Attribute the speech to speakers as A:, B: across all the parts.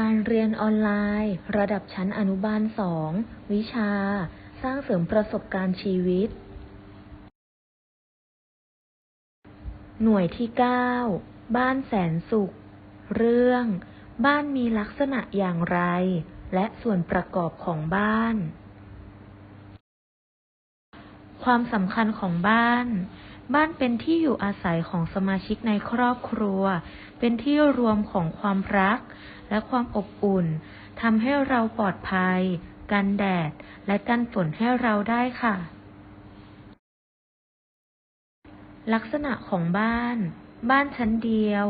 A: การเรียนออนไลน์ ระดับชั้นอนุบาล 2 วิชา สร้างเสริมประสบการณ์ชีวิต หน่วยที่ 9 บ้านแสนสุข เรื่อง บ้านมีลักษณะอย่างไร และส่วนประกอบของบ้าน ความสำคัญของบ้าน บ้านเป็นที่อยู่อาศัยของสมาชิกในครอบครัว เป็นที่รวมของความรัก และความอบอุ่น ทำให้เราปลอดภัย กันแดด และกันฝนให้เราได้ค่ะ ลักษณะของบ้าน บ้านชั้นเดียว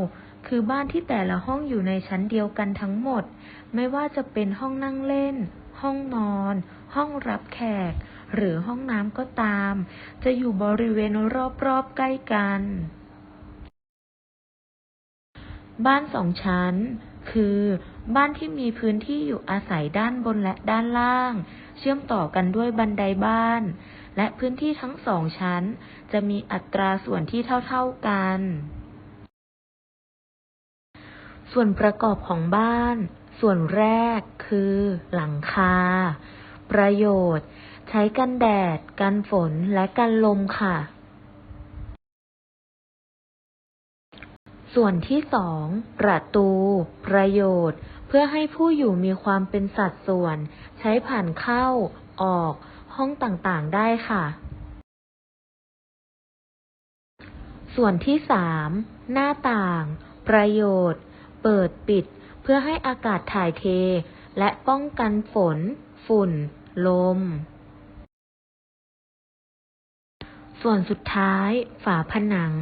A: คือบ้านที่แต่ละห้องอยู่ในชั้นเดียวกันทั้งหมด ไม่ว่าจะเป็นห้องนั่งเล่น ห้องนอน ห้องรับแขก หรือห้องน้ำก็ตาม จะอยู่บริเวณรอบๆใกล้กัน บ้านสองชั้น คือ บ้านที่มีพื้นที่อยู่อาศัยด้านบนและด้านล่าง เชื่อมต่อกันด้วยบันไดบ้าน และพื้นที่ทั้งสองชั้น จะมีอัตราส่วนที่เท่าๆกัน ส่วนประกอบของบ้านส่วนแรกคือ หลังคา ประโยชน์ ช้กันแดด กันฝน และกันลมค่ะ ส่วนที่สองประตู ประโยชน์ เพื่อให้ผู้อยู่มีความเป็นสัดส่วน ใช้ผ่านเข้า ออก ห้องต่างๆได้ค่ะ ส่วนที่สามหน้าต่าง ประโยชน์ เปิดปิด เพื่อให้อากาศถ่ายเท และป้องกันฝน ฝุ่นลม ส่วนสุดท้าย ฝาผนัง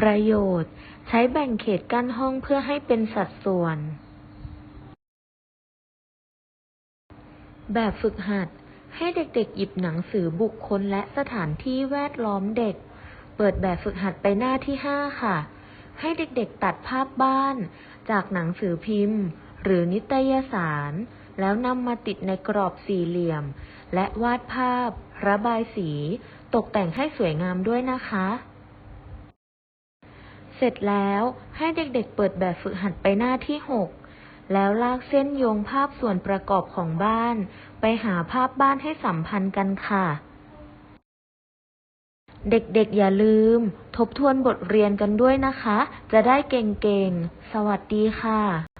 A: ประโยชน์ ใช้แบ่งเขตกั้นห้องเพื่อให้เป็นสัดส่วน แบบฝึกหัด ให้เด็กๆ หยิบหนังสือบุคคลและสถานที่แวดล้อมเด็ก เปิดแบบฝึกหัดไปหน้าที่ 5 ค่ะ ให้เด็กๆ ตัดภาพบ้าน จากหนังสือพิมพ์ หรือนิตยสาร แล้วนำมาติดในกรอบสี่เหลี่ยม และวาดภาพ ระบายสี ตกแต่งให้สวยงามด้วยนะคะ เสร็จแล้วให้เด็กๆเปิดแบบฝึกหัดไปหน้าที่ 6 แล้วลากเส้นโยงภาพส่วนประกอบของบ้าน ไปหาภาพบ้านให้สัมพันธ์กันค่ะ เด็กๆอย่าลืม ทบทวนบทเรียนกันด้วยนะคะ จะได้เก่งๆ สวัสดีค่ะ